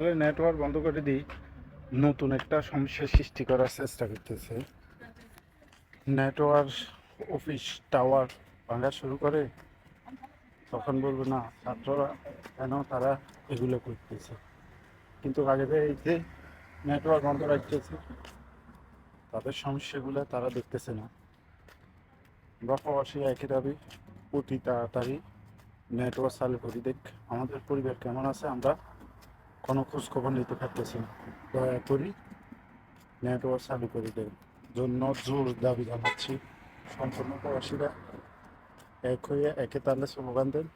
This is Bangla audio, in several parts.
নেটওয়ার্ক বন্ধ করে দিই। নতুন একটা সমস্যার সৃষ্টি করার চেষ্টা করতেছে। নেটওয়ার্ক অফিস টাওয়ার ভাঙা শুরু করে, তখন বলব না, ছাত্ররা কেন তারা এগুলো করতেছে? কিন্তু আগে এই যে নেটওয়ার্ক বন্ধ রাখতেছে, তাদের সমস্যাগুলো তারা দেখতেছে না। প্রবাসী একই দাবি, অতি তাড়াতাড়ি নেটওয়ার্ক চালু করি দেখ। আমাদের পরিবার কেমন আছে? আমরা কোনো খোঁজখবর নিতে পারতেছি না। দয়া করি নেটওয়ার্ক চালু করে দেন। জন্য জোর দাবি জানাচ্ছি। সম্পূর্ণ প্রবাসীরা এক হয়ে একে তাহলে স্লোগান দেন।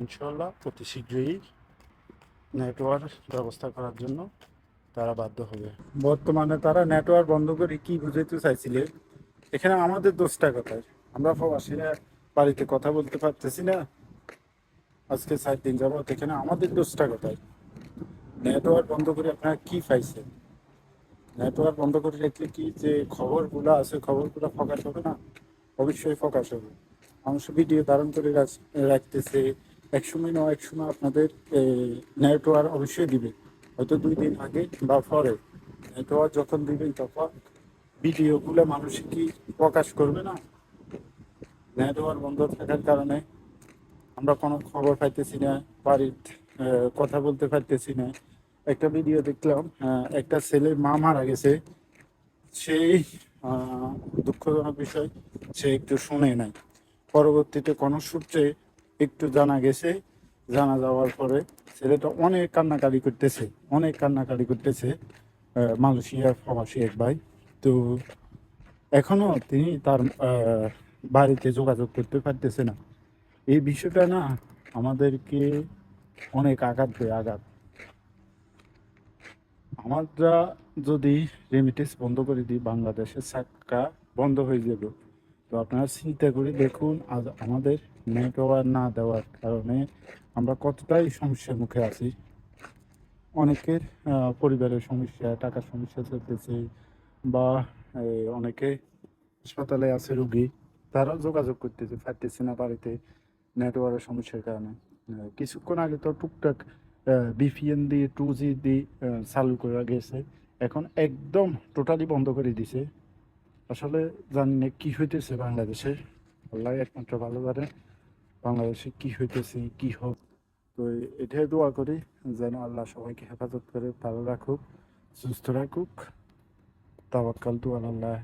ইনশাল্লাহ অতি শীঘ্রই নেটওয়ার্ক ব্যবস্থা করার জন্য তারা বাধ্য হবে। বর্তমানে তারা নেটওয়ার্ক বন্ধ করে কি বুঝাইতে চাইছিলে? এখানে আমাদের দোষটা কোথায়? আমরা প্রবাসীরা বাড়িতে কথা বলতে পারতেছি না। আজকে সাত দিন যাবত এখানে আমাদের দোষটা কোথায়? নেটওয়ার্ক বন্ধ করে আপনারা কি পাইছেন? নেটওয়ার্ক বন্ধ করে রাখলে কি যে খবরগুলো আছে, খবরগুলো ফোকাস হবে না? অবশ্যই ফোকাস হবে। মানুষ ভিডিও ধারণ করে রাখ- রাখতেছে। এক সময় না, এক সময় আপনাদের নেটওয়ার্ক অবশ্যই দিবে। হয়তো দুই দিন আগে বা পরে। নেটওয়ার্ক যখন দিবেন তখন ভিডিওগুলো মানুষ কি প্রকাশ করবে না? নেটওয়ার্ক বন্ধ থাকার কারণে আমরা কোনো খবর পাইতেছি না, বাড়ির কথা বলতে পারতেছি না। একটা ভিডিও দেখলাম একটা ছেলের মা মারা গেছে। সেই দুঃখজনক বিষয়, সে একটু শুনে নাই। পরবর্তীতে কোনো সূত্রে একটু জানা গেছে। জানা যাওয়ার পরে ছেলেটা অনেক কান্নাকারি করতেছে, অনেক কান্নাকারি করতেছে মালয়েশিয়ার প্রবাসী এক ভাই। তো এখনও তিনি তার বাড়িতে যোগাযোগ করতে পারতেছে না। এই বিষয়টা না আমাদেরকে অনেক আঘাত দেয়, আঘাত। আমরা যদি রেমিটেন্স বন্ধ করে দিই, বাংলাদেশের চাক্কা বন্ধ হয়ে যাবে। তো আপনারা চিন্তা করে দেখুন, আজ আমাদের নেটওয়ার্ক না দেওয়ার কারণে আমরা কতটাই সমস্যার মুখে আছি। অনেকের পরিবারের সমস্যা, টাকার সমস্যা চলতেছে বা অনেকে হাসপাতালে আছে রুগী, তারাও যোগাযোগ করতেছে, পারতেছে না বাড়িতে নেটওয়ার্কের সমস্যার কারণে। কিছুক্ষণ আগে তো টুকটাক বিপিএন দিয়ে টু জি দিয়ে চালু করা গেছে। এখন একদম টোটালি বন্ধ করে দিছে। আসলে জানি না কী হইতেছে বাংলাদেশে? আল্লাহ একমাত্র ভালো জানে বাংলাদেশে কি হইতেছে, কি হোক তো এটাই দোয়া করি যেন আল্লাহ সবাইকে হেফাজত করে, ভালো রাখুক, সুস্থ রাখুক। তাওয়াক্কাল তু আল্লাহ